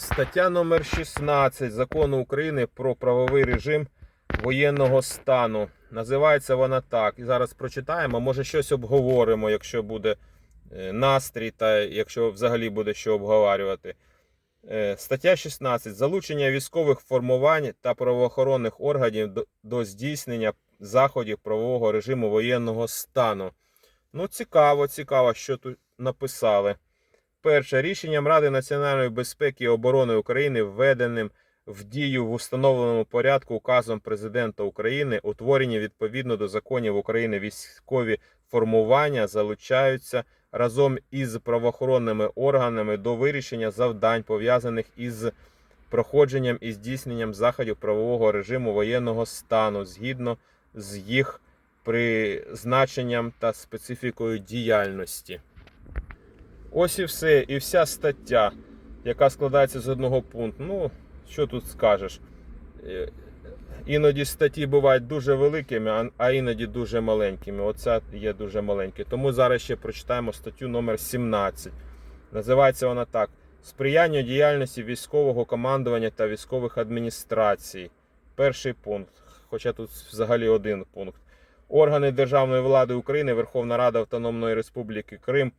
Стаття номер 16 закону України про правовий режим воєнного стану. Називається вона так. І зараз прочитаємо. Може, щось обговоримо, якщо буде е, настрій, та якщо взагалі буде що обговорювати. Е, Стаття 16. Залучення військових формувань та правоохоронних органів до, до здійснення заходів правового режиму воєнного стану. Ну, цікаво, цікаво, що тут написали. Перше рішенням Ради національної безпеки і оборони України, введеним в дію в установленому порядку указом президента України, утворені відповідно до законів України військові формування залучаються разом із правоохоронними органами до вирішення завдань, пов'язаних із проходженням і здійсненням заходів правового режиму воєнного стану згідно з їх призначенням та специфікою діяльності. Ось і все, і вся стаття, яка складається з одного пункту. Ну, що тут скажеш? Е, Іноді статті бувають дуже великими, а- іноді дуже маленькими. Оця є дуже маленька. Тому зараз ще прочитаємо статтю номер 17. Називається вона так: Сприяння діяльності військового командування та військових адміністрацій. Перший пункт. Хоча тут взагалі один пункт. Органи державної влади України, Верховна Рада Автономної Республіки Крим,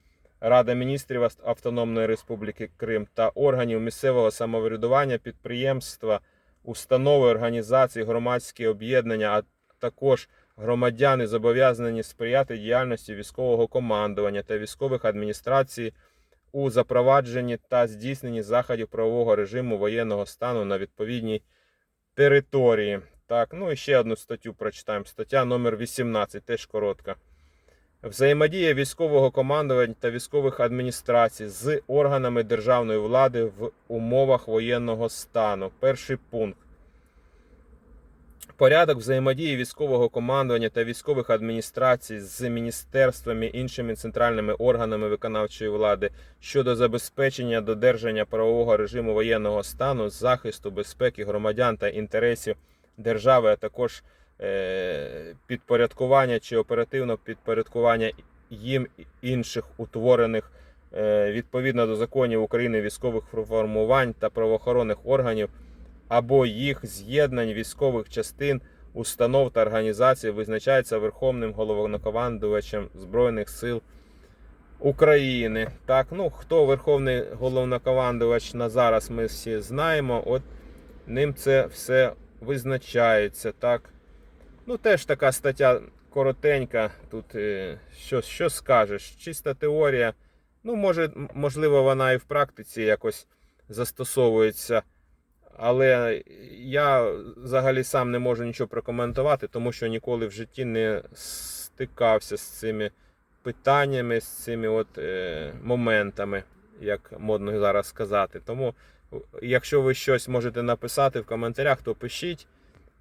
Рада міністрів Ав- Автономної Республіки Крим та органів місцевого самоврядування, підприємства, установи, організації, громадські об'єднання, а також громадяни зобов'язані сприяти діяльності військового командування та військових адміністрацій у запровадженні та здійсненні заходів правового режиму воєнного стану на відповідній території. Так, ну і ще одну статтю прочитаємо. Стаття номер 18, теж коротка. Взаємодія військового командування та військових адміністрацій з органами державної влади в умовах воєнного стану. Перший пункт. Порядок взаємодії військового командування та військових адміністрацій з міністерствами іншими центральними органами виконавчої влади щодо забезпечення додержання правового режиму воєнного стану, захисту безпеки громадян та інтересів держави, а також підпорядкування чи оперативного підпорядкування їм інших утворених е, відповідно до законів України військових формувань та правоохоронних органів або їх з'єднань військових частин, установ та організацій визначається Верховним головнокомандувачем Збройних сил України. Так, ну хто Верховний головнокомандувач на зараз, ми всі знаємо. От ним це все визначається. Так. Ну, теж така стаття коротенька. Тут е, що, що скажеш? Чиста теорія. Ну, може, можливо, вона і в практиці якось застосовується. Але я взагалі сам не можу нічого прокоментувати, тому що ніколи в житті не стикався з цими питаннями, з цими от, е, моментами, як модно зараз сказати. Тому, якщо ви щось можете написати в коментарях, то пишіть,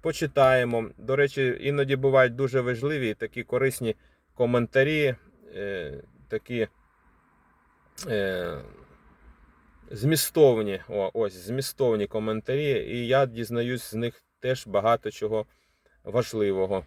почитаємо. До речі, іноді бувають дуже важливі і такі корисні коментарі, е, такі. Е, змістовні, о, ось змістовні коментарі, і я дізнаюсь з них теж багато чого важливого.